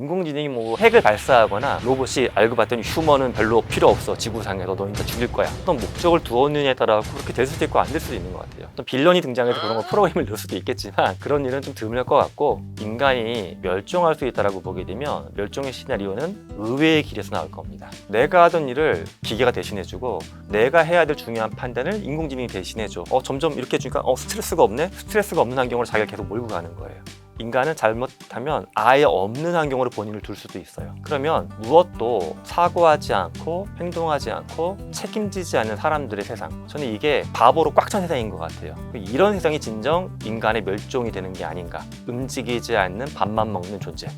인공지능이 뭐 핵을 발사하거나 로봇이 알고 봤더니 휴먼은 별로 필요 없어. 지구상에서 너 이제 죽일 거야. 어떤 목적을 두었느냐에 따라 그렇게 될 수도 있고 안 될 수도 있는 것 같아요. 어떤 빌런이 등장해서 그런 거 프로그램을 넣을 수도 있겠지만 그런 일은 좀 드물 것 같고 인간이 멸종할 수 있다라고 보게 되면 멸종의 시나리오는 의외의 길에서 나올 겁니다. 내가 하던 일을 기계가 대신해주고 내가 해야 될 중요한 판단을 인공지능이 대신해줘. 어 점점 이렇게 해주니까 어 스트레스가 없네? 스트레스가 없는 환경으로 자기가 계속 몰고 가는 거예요 인간은 잘못하면 아예 없는 환경으로 본인을 둘 수도 있어요. 그러면 무엇도 사고하지 않고 행동하지 않고 책임지지 않는 사람들의 세상. 저는 이게 바보로 꽉 찬 세상인 것 같아요. 이런 세상이 진정 인간의 멸종이 되는 게 아닌가. 움직이지 않는 밥만 먹는 존재.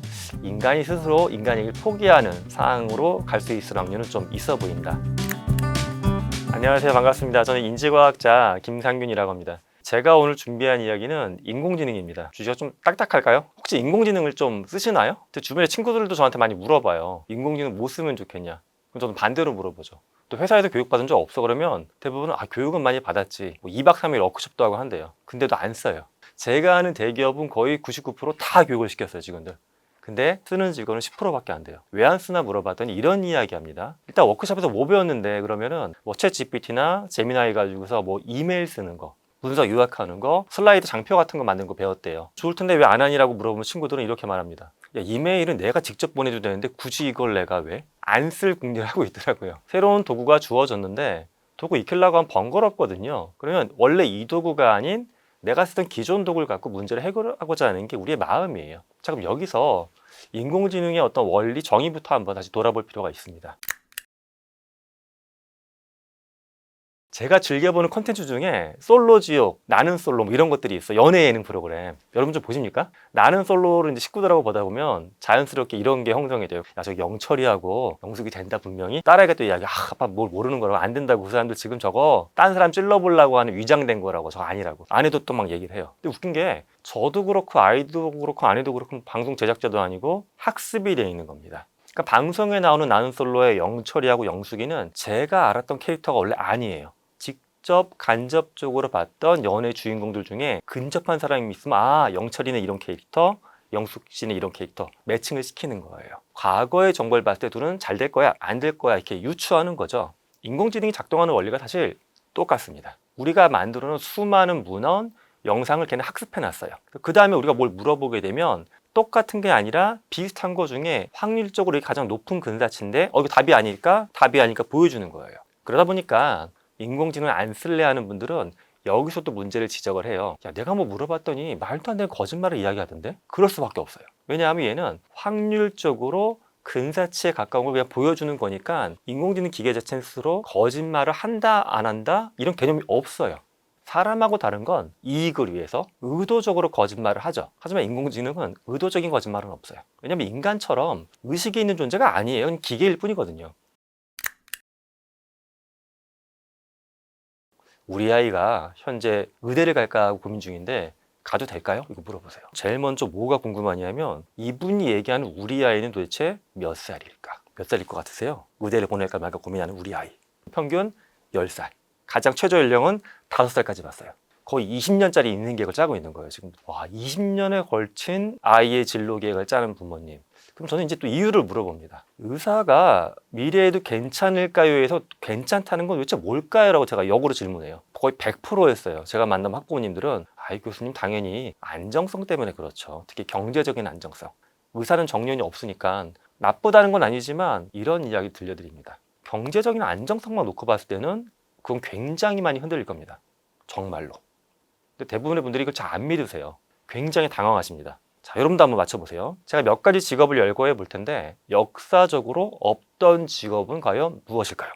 인간이 스스로 인간에게 포기하는 상황으로 갈 수 있을 확률은 좀 있어 보인다. 안녕하세요. 반갑습니다. 저는 인지과학자 김상균이라고 합니다. 제가 오늘 준비한 이야기는 인공지능입니다. 주제가 좀 딱딱할까요? 혹시 인공지능을 좀 쓰시나요? 제 주변에 친구들도 저한테 많이 물어봐요. 인공지능 뭐 쓰면 좋겠냐? 그럼 저는 반대로 물어보죠. 또 회사에서 교육받은 적 없어 그러면 대부분은 아 교육은 많이 받았지. 뭐 2박 3일 워크숍도 하고 한대요. 근데도 안 써요. 제가 아는 대기업은 거의 99%다 교육을 시켰어요, 직원들. 근데 쓰는 직원은 10%밖에 안 돼요. 왜 안 쓰나 물어봤더니 이런 이야기 합니다. 일단 워크숍에서 뭐 배웠는데 그러면은 뭐 챗 GPT나 제미나이 가지고서 뭐 이메일 쓰는 거, 문서 요약하는 거, 슬라이드 장표 같은 거 만든 거 배웠대요. 좋을 텐데 왜 안 하니라고 물어보면 친구들은 이렇게 말합니다. 야, 이메일은 내가 직접 보내도 되는데 굳이 이걸 내가 왜? 안 쓸 궁리를 하고 있더라고요. 새로운 도구가 주어졌는데 도구 익히려고 하면 번거롭거든요. 그러면 원래 이 도구가 아닌 내가 쓰던 기존 도구를 갖고 문제를 해결하고자 하는 게 우리의 마음이에요. 자, 그럼 여기서 인공지능의 어떤 원리 정의부터 한번 다시 돌아볼 필요가 있습니다. 제가 즐겨보는 컨텐츠 중에 솔로 지옥, 나는 솔로 뭐 이런 것들이 있어. 연애 예능 프로그램. 여러분 좀 보십니까? 나는 솔로를 이제 식구들하고 보다 보면 자연스럽게 이런 게 형성이 돼요. 야, 저 영철이하고 영숙이 된다 분명히. 딸에게 또 이야기, 아, 아빠 뭘 모르는 거라고 안 된다고 그 사람들 지금 저거 딴 사람 찔러보려고 하는 위장된 거라고 저거 아니라고. 아내도 또 막 얘기를 해요. 근데 웃긴 게 저도 그렇고 아이도 그렇고 아내도 그렇고 방송 제작자도 아니고 학습이 돼 있는 겁니다. 그러니까 방송에 나오는 나는 솔로의 영철이하고 영숙이는 제가 알았던 캐릭터가 원래 아니에요. 직접 간접적으로 봤던 연애 주인공들 중에 근접한 사람이 있으면 아 영철이는 이런 캐릭터 영숙 씨는 이런 캐릭터 매칭을 시키는 거예요. 과거의 정보를 봤을 때 둘은 잘 될 거야 안 될 거야 이렇게 유추하는 거죠. 인공지능이 작동하는 원리가 사실 똑같습니다. 우리가 만들어 놓은 수많은 문헌 영상을 걔는 학습해 놨어요. 그 다음에 우리가 뭘 물어보게 되면 똑같은 게 아니라 비슷한 거 중에 확률적으로 가장 높은 근사치인데 어 이거 답이 아닐까? 답이 아닐까 보여주는 거예요. 그러다 보니까 인공지능을 안 쓸래 하는 분들은 여기서 또 문제를 지적을 해요. 야, 내가 뭐 물어봤더니 말도 안 되는 거짓말을 이야기하던데? 그럴 수밖에 없어요. 왜냐하면 얘는 확률적으로 근사치에 가까운 걸 그냥 보여주는 거니까 인공지능 기계 자체는 스스로 거짓말을 한다, 안 한다? 이런 개념이 없어요. 사람하고 다른 건 이익을 위해서 의도적으로 거짓말을 하죠. 하지만 인공지능은 의도적인 거짓말은 없어요. 왜냐하면 인간처럼 의식이 있는 존재가 아니에요. 기계일 뿐이거든요. 우리 아이가 현재 의대를 갈까 하고 고민 중인데 가도 될까요? 이거 물어보세요. 제일 먼저 뭐가 궁금하냐면 이분이 얘기하는 우리 아이는 도대체 몇 살일까? 몇 살일 것 같으세요? 의대를 보낼까 말까 고민하는 우리 아이. 평균 10살. 가장 최저 연령은 5살까지 봤어요. 거의 20년짜리 인생 계획을 짜고 있는 거예요, 지금. 와, 20년에 걸친 아이의 진로 계획을 짜는 부모님. 그럼 저는 이제 또 이유를 물어봅니다. 의사가 미래에도 괜찮을까요? 에서 괜찮다는 건 도대체 뭘까요? 라고 제가 역으로 질문해요. 거의 100%였어요. 제가 만난 학부모님들은 아이 교수님 당연히 안정성 때문에 그렇죠. 특히 경제적인 안정성. 의사는 정년이 없으니까 나쁘다는 건 아니지만 이런 이야기 들려드립니다. 경제적인 안정성만 놓고 봤을 때는 그건 굉장히 많이 흔들릴 겁니다. 정말로. 근데 대부분의 분들이 이걸 잘 안 믿으세요. 굉장히 당황하십니다. 자, 여러분도 한번 맞춰보세요. 제가 몇 가지 직업을 열거해 볼 텐데 역사적으로 없던 직업은 과연 무엇일까요?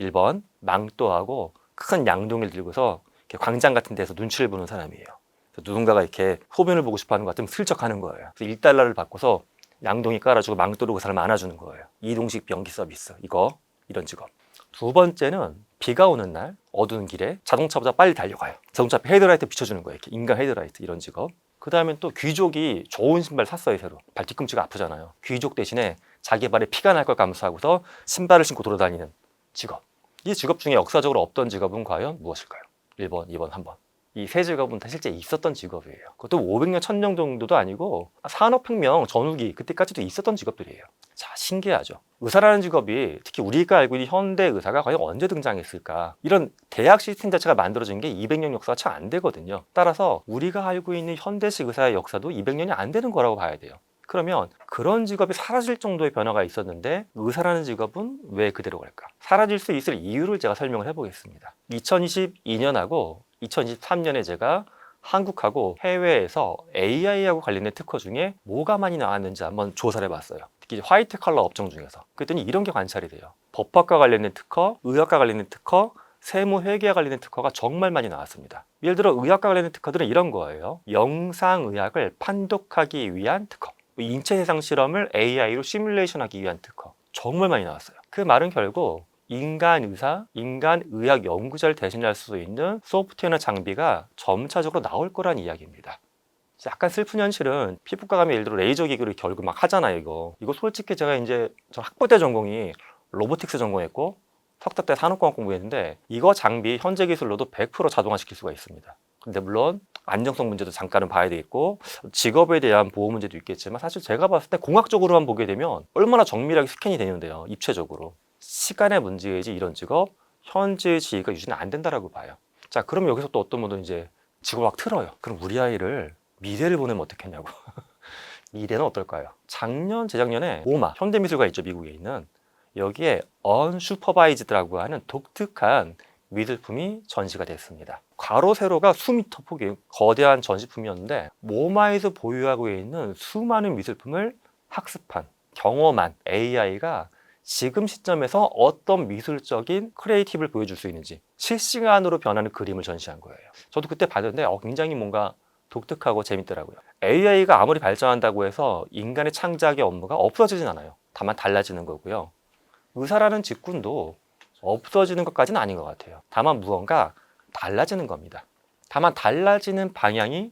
1번 망토하고 큰 양동이를 들고서 광장 같은 데서 눈치를 보는 사람이에요. 누군가가 이렇게 소변을 보고 싶어 하는 것 같으면 슬쩍 하는 거예요. 그래서 1달러를 바꿔서 양동이 깔아주고 망토로 그 사람 안아주는 거예요. 이동식 변기 서비스 이거 이런 직업. 두 번째는 비가 오는 날 어두운 길에 자동차보다 빨리 달려가요. 자동차 헤드라이트 비춰주는 거예요. 이렇게 인간 헤드라이트 이런 직업. 그 다음에 또 귀족이 좋은 신발 샀어요 새로. 발 뒤꿈치가 아프잖아요. 귀족 대신에 자기 발에 피가 날 걸 감수하고서 신발을 신고 돌아다니는 직업. 이 직업 중에 역사적으로 없던 직업은 과연 무엇일까요? 1번, 2번, 3번. 이 세 직업은 다 실제 있었던 직업이에요. 그것도 500년, 1000년 정도도 아니고 산업혁명 전후기 그때까지도 있었던 직업들이에요. 자, 신기하죠. 의사라는 직업이 특히 우리가 알고 있는 현대 의사가 과연 언제 등장했을까? 이런 대학 시스템 자체가 만들어진 게 200년 역사가 참 안 되거든요. 따라서 우리가 알고 있는 현대식 의사의 역사도 200년이 안 되는 거라고 봐야 돼요. 그러면 그런 직업이 사라질 정도의 변화가 있었는데 의사라는 직업은 왜 그대로 갈까? 사라질 수 있을 이유를 제가 설명을 해보겠습니다. 2022년하고 2023년에 제가 한국하고 해외에서 AI하고 관련된 특허 중에 뭐가 많이 나왔는지 한번 조사를 해봤어요. 특히 화이트 컬러 업종 중에서. 그랬더니 이런 게 관찰이 돼요. 법학과 관련된 특허, 의학과 관련된 특허, 세무 회계와 관련된 특허가 정말 많이 나왔습니다. 예를 들어 의학과 관련된 특허들은 이런 거예요. 영상의학을 판독하기 위한 특허. 인체 해상 실험을 AI로 시뮬레이션하기 위한 특허. 정말 많이 나왔어요. 그 말은 결국 인간 의사, 인간 의학 연구자를 대신할 수 있는 소프트웨어나 장비가 점차적으로 나올 거란 이야기입니다. 약간 슬픈 현실은 피부과 가면 예를 들어 레이저 기기를 결국 막 하잖아요, 이거. 이거 솔직히 제가 이제 저 학부 때 전공이 로보틱스 전공했고 석사 때 산업공학 공부했는데 이거 장비 현재 기술로도 100% 자동화시킬 수가 있습니다. 근데 물론 안정성 문제도 잠깐은 봐야 되겠고 직업에 대한 보호 문제도 있겠지만 사실 제가 봤을 때 공학적으로만 보게 되면 얼마나 정밀하게 스캔이 되는데요, 입체적으로. 시간의 문제이지 이런 직업 현재의 지위가 유지는 안 된다라고 봐요. 자, 그럼 여기서 또 어떤 분은 이제 직업 막 틀어요. 그럼 우리 아이를 미래를 보내면 어떻겠냐고. 미래는 어떨까요? 작년, 재작년에 오마 현대미술가 있죠, 미국에 있는 여기에 언슈퍼바이즈드라고 하는 독특한 미술품이 전시가 됐습니다. 괄호 세로가 수미터 폭의 거대한 전시품이었는데 모마에서 보유하고 있는 수많은 미술품을 학습한 경험한 AI가 지금 시점에서 어떤 미술적인 크리에이티브를 보여줄 수 있는지 실시간으로 변하는 그림을 전시한 거예요. 저도 그때 봤는데 어, 굉장히 뭔가 독특하고 재밌더라고요. AI가 아무리 발전한다고 해서 인간의 창작의 업무가 없어지진 않아요. 다만 달라지는 거고요. 의사라는 직군도 없어지는 것까지는 아닌 것 같아요. 다만 무언가 달라지는 겁니다. 다만 달라지는 방향이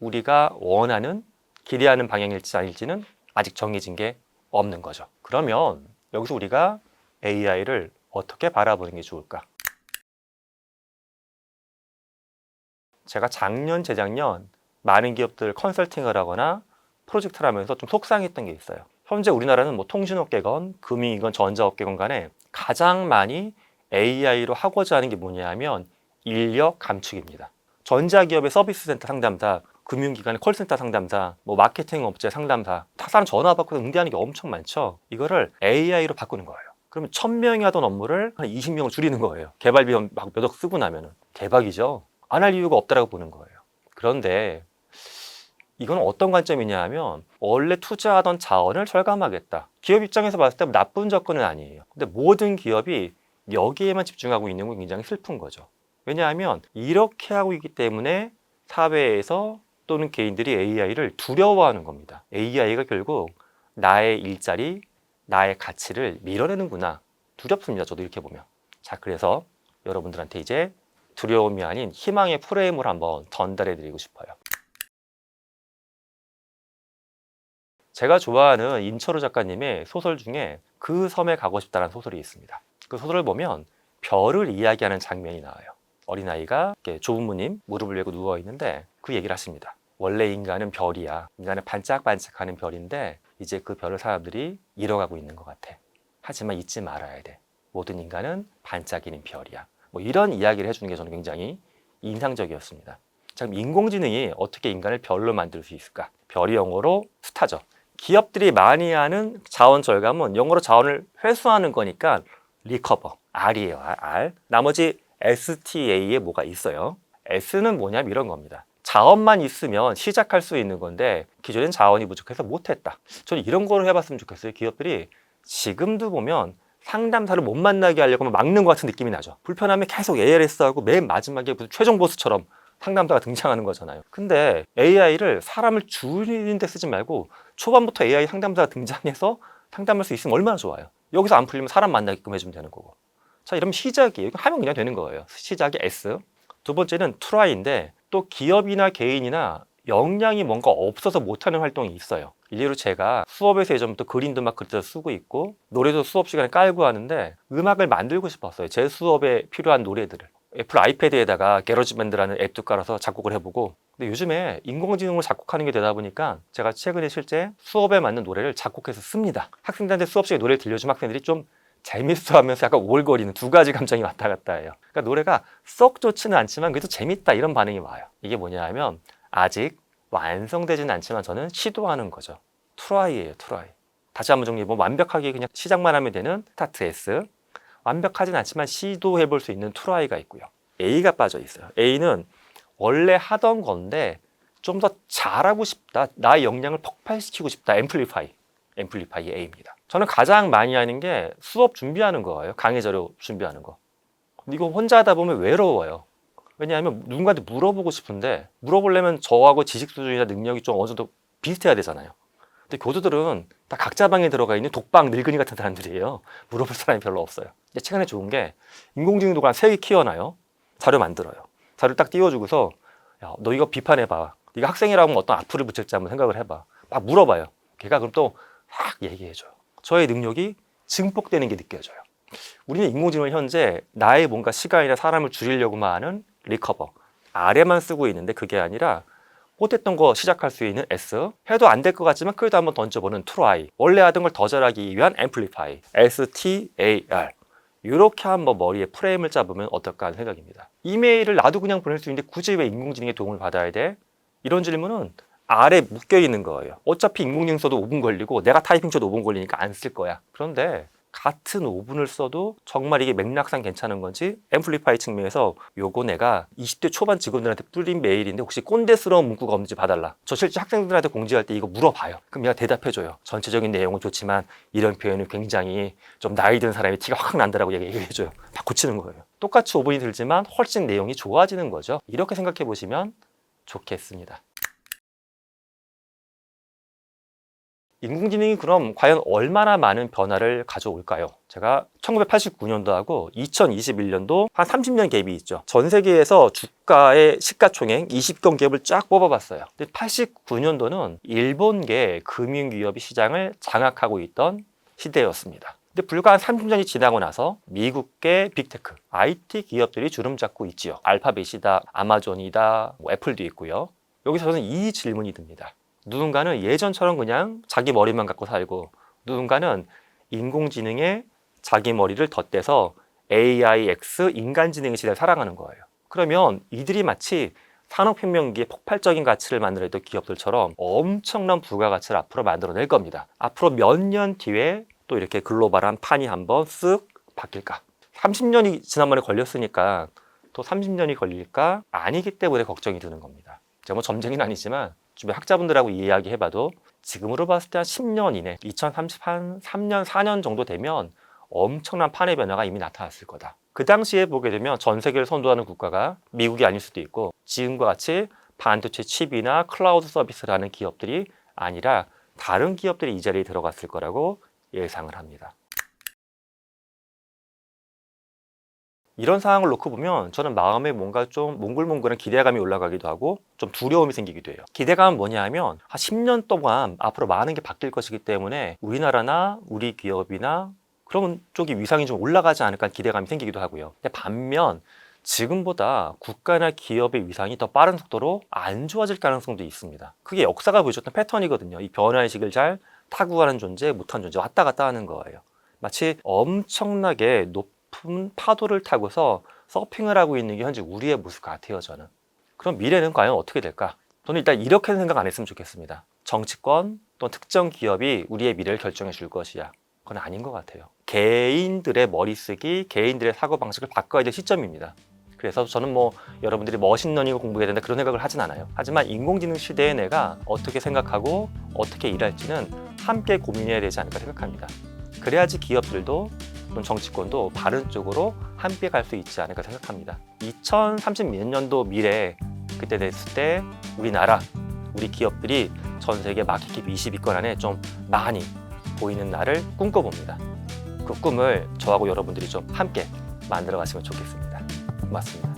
우리가 원하는 기대하는 방향일지 아닐지는 아직 정해진 게 없는 거죠. 그러면 여기서 우리가 AI를 어떻게 바라보는 게 좋을까? 제가 작년, 재작년 많은 기업들 컨설팅을 하거나 프로젝트를 하면서 좀 속상했던 게 있어요. 현재 우리나라는 뭐 통신업계건 금융이건 전자업계건 간에 가장 많이 AI로 하고자 하는 게 뭐냐 하면 인력 감축입니다. 전자기업의 서비스 센터 상담사, 금융기관의 콜센터 상담사, 뭐 마케팅 업체 상담사, 다 사람 전화 받고 응대하는 게 엄청 많죠. 이거를 AI로 바꾸는 거예요. 그러면 1000명이 하던 업무를 한 20명을 줄이는 거예요. 개발비 막몇 억 쓰고 나면은 대박이죠. 안 할 이유가 없다라고 보는 거예요. 그런데 이건 어떤 관점이냐 하면 원래 투자하던 자원을 절감하겠다. 기업 입장에서 봤을 때 나쁜 접근은 아니에요. 근데 모든 기업이 여기에만 집중하고 있는 건 굉장히 슬픈 거죠. 왜냐하면 이렇게 하고 있기 때문에 사회에서 또는 개인들이 AI를 두려워하는 겁니다. AI가 결국 나의 일자리, 나의 가치를 밀어내는구나. 두렵습니다. 저도 이렇게 보면. 자, 그래서 여러분들한테 이제 두려움이 아닌 희망의 프레임을 한번 전달해 드리고 싶어요. 제가 좋아하는 임철우 작가님의 소설 중에 그 섬에 가고 싶다는 소설이 있습니다. 그 소설을 보면 별을 이야기하는 장면이 나와요. 어린아이가 조부모님 무릎을 베고 누워 있는데 그 얘기를 하십니다. 원래 인간은 별이야. 인간은 반짝반짝하는 별인데 이제 그 별을 사람들이 잃어가고 있는 것 같아. 하지만 잊지 말아야 돼. 모든 인간은 반짝이는 별이야. 뭐 이런 이야기를 해주는 게 저는 굉장히 인상적이었습니다. 자, 그럼 인공지능이 어떻게 인간을 별로 만들 수 있을까? 별이 영어로 스타죠. 기업들이 많이 하는 자원 절감은 영어로 자원을 회수하는 거니까 리커버, R이에요. R. 나머지 STA에 뭐가 있어요. S는 뭐냐면 이런 겁니다. 자원만 있으면 시작할 수 있는 건데 기존엔 자원이 부족해서 못했다. 저는 이런 거를 해봤으면 좋겠어요. 기업들이 지금도 보면 상담사를 못 만나게 하려고 막는 것 같은 느낌이 나죠. 불편하면 계속 ARS하고 맨 마지막에 무슨 최종 보스처럼 상담사가 등장하는 거잖아요. 근데 AI를 사람을 줄이는 데 쓰지 말고 초반부터 AI 상담사가 등장해서 상담할 수 있으면 얼마나 좋아요. 여기서 안 풀리면 사람 만나게끔 해주면 되는 거고. 자, 이러면 시작이에요. 하면 그냥 되는 거예요. 시작이 S. 두 번째는 트라이인데 또 기업이나 개인이나 역량이 뭔가 없어서 못하는 활동이 있어요. 일례로 제가 수업에서 예전부터 그림도 막 그려서 쓰고 있고 노래도 수업 시간에 깔고 하는데 음악을 만들고 싶었어요. 제 수업에 필요한 노래들을. 애플 아이패드에다가 게러지밴드라는 앱도 깔아서 작곡을 해보고 근데 요즘에 인공지능으로 작곡하는 게 되다 보니까 제가 최근에 실제 수업에 맞는 노래를 작곡해서 씁니다. 학생들한테 수업 시간에 노래를 들려주면 학생들이 좀 재밌어 하면서 약간 오글거리는 두 가지 감정이 왔다 갔다 해요. 그러니까 노래가 썩 좋지는 않지만 그래도 재밌다 이런 반응이 와요. 이게 뭐냐 하면 아직 완성되지는 않지만 저는 시도하는 거죠. 트라이예요, 트라이. 다시 한번 정리해 보면 완벽하게 그냥 시작만 하면 되는 스타트 S. 완벽하진 않지만 시도해 볼 수 있는 트라이가 있고요. A가 빠져 있어요. A는 원래 하던 건데 좀 더 잘하고 싶다. 나의 역량을 폭발시키고 싶다. 앰플리파이. 앰플리파이 A입니다. 저는 가장 많이 하는 게 수업 준비하는 거예요. 강의 자료 준비하는 거. 이거 혼자 하다 보면 외로워요. 왜냐하면 누군가한테 물어보고 싶은데 물어보려면 저하고 지식 수준이나 능력이 좀 어느 정도 비슷해야 되잖아요. 근데 교수들은 다 각자 방에 들어가 있는 독방 늙은이 같은 사람들이에요. 물어볼 사람이 별로 없어요. 근데 최근에 좋은 게 인공지능 도관 세개 키워놔요. 자료 만들어요. 자료 딱 띄워주고서 야, 너 이거 비판해봐. 네가 학생이라면 어떤 악플을 붙일지 한번 생각을 해봐. 막 물어봐요. 걔가 그럼 또 막 얘기해줘요. 저의 능력이 증폭되는 게 느껴져요. 우리는 인공지능을 현재 나의 뭔가 시간이나 사람을 줄이려고만 하는 리커버 아래만 쓰고 있는데 그게 아니라 못했던 거 시작할 수 있는 S 해도 안 될 것 같지만 그래도 한번 던져보는 트라이 원래 하던 걸 더 잘하기 위한 앰플리파이 STAR 이렇게 한번 머리에 프레임을 잡으면 어떨까 하는 생각입니다 이메일을 나도 그냥 보낼 수 있는데 굳이 왜 인공지능의 도움을 받아야 돼? 이런 질문은 아래 묶여 있는 거예요 어차피 인공지능 써도 5분 걸리고 내가 타이핑 쳐도 5분 걸리니까 안 쓸 거야 그런데 같은 5분을 써도 정말 이게 맥락상 괜찮은 건지 앰플리파이 측면에서 요거 내가 20대 초반 직원들한테 뿌린 메일인데 혹시 꼰대스러운 문구가 없는지 봐달라. 저 실제 학생들한테 공지할 때 이거 물어봐요. 그럼 내가 대답해줘요. 전체적인 내용은 좋지만 이런 표현은 굉장히 좀 나이 든 사람이 티가 확 난다라고 얘기해줘요. 다 고치는 거예요. 똑같이 5분이 들지만 훨씬 내용이 좋아지는 거죠. 이렇게 생각해 보시면 좋겠습니다. 인공지능이 그럼 과연 얼마나 많은 변화를 가져올까요? 제가 1989년도하고 2021년도 한 30년 갭이 있죠. 전 세계에서 주가의 시가총액 20건 갭을 쫙 뽑아봤어요. 근데 89년도는 일본계 금융기업이 시장을 장악하고 있던 시대였습니다. 근데 불과 한 30년이 지나고 나서 미국계 빅테크, IT 기업들이 주름 잡고 있지요. 알파벳이다, 아마존이다, 뭐 애플도 있고요. 여기서 저는 이 질문이 듭니다. 누군가는 예전처럼 그냥 자기 머리만 갖고 살고 누군가는 인공지능에 자기 머리를 덧대서 AIX 인간지능의 시대를 살아가는 거예요. 그러면 이들이 마치 산업혁명기의 폭발적인 가치를 만들어냈던 기업들처럼 엄청난 부가가치를 앞으로 만들어낼 겁니다. 앞으로 몇 년 뒤에 또 이렇게 글로벌한 판이 한번 쓱 바뀔까? 30년이 지난번에 걸렸으니까 또 30년이 걸릴까? 아니기 때문에 걱정이 드는 겁니다. 제가 뭐 점쟁이는 아니지만 주변 학자분들하고 이야기해봐도 지금으로 봤을 때 한 10년 이내, 2033년, 4년 정도 되면 엄청난 판의 변화가 이미 나타났을 거다. 그 당시에 보게 되면 전 세계를 선도하는 국가가 미국이 아닐 수도 있고 지금과 같이 반도체 칩이나 클라우드 서비스라는 기업들이 아니라 다른 기업들이 이 자리에 들어갔을 거라고 예상을 합니다. 이런 상황을 놓고 보면 저는 마음에 뭔가 좀 몽글몽글한 기대감이 올라가기도 하고 좀 두려움이 생기기도 해요. 기대감은 뭐냐 하면 한 10년 동안 앞으로 많은 게 바뀔 것이기 때문에 우리나라나 우리 기업이나 그런 쪽이 위상이 좀 올라가지 않을까 기대감이 생기기도 하고요. 근데 반면 지금보다 국가나 기업의 위상이 더 빠른 속도로 안 좋아질 가능성도 있습니다. 그게 역사가 보여줬던 패턴이거든요. 이 변화의 식을 잘 타구하는 존재, 못한 존재 왔다 갔다 하는 거예요. 마치 엄청나게 높은 파도를 타고서 서핑을 하고 있는 게 현재 우리의 모습 같아요, 저는. 그럼 미래는 과연 어떻게 될까? 저는 일단 이렇게 생각 안 했으면 좋겠습니다. 정치권 또는 특정 기업이 우리의 미래를 결정해 줄 것이야. 그건 아닌 것 같아요. 개인들의 머리쓰기, 개인들의 사고방식을 바꿔야 될 시점입니다. 그래서 저는 뭐 여러분들이 머신러닝을 공부해야 된다 그런 생각을 하진 않아요. 하지만 인공지능 시대에 내가 어떻게 생각하고 어떻게 일할지는 함께 고민해야 되지 않을까 생각합니다. 그래야지 기업들도 정치권도 바른 쪽으로 함께 갈 수 있지 않을까 생각합니다. 2030몇 년도 미래 그때 됐을 때 우리나라 우리 기업들이 전 세계 마켓캡 20위권 안에 좀 많이 보이는 날을 꿈꿔봅니다. 그 꿈을 저하고 여러분들이 좀 함께 만들어 가시면 좋겠습니다. 고맙습니다.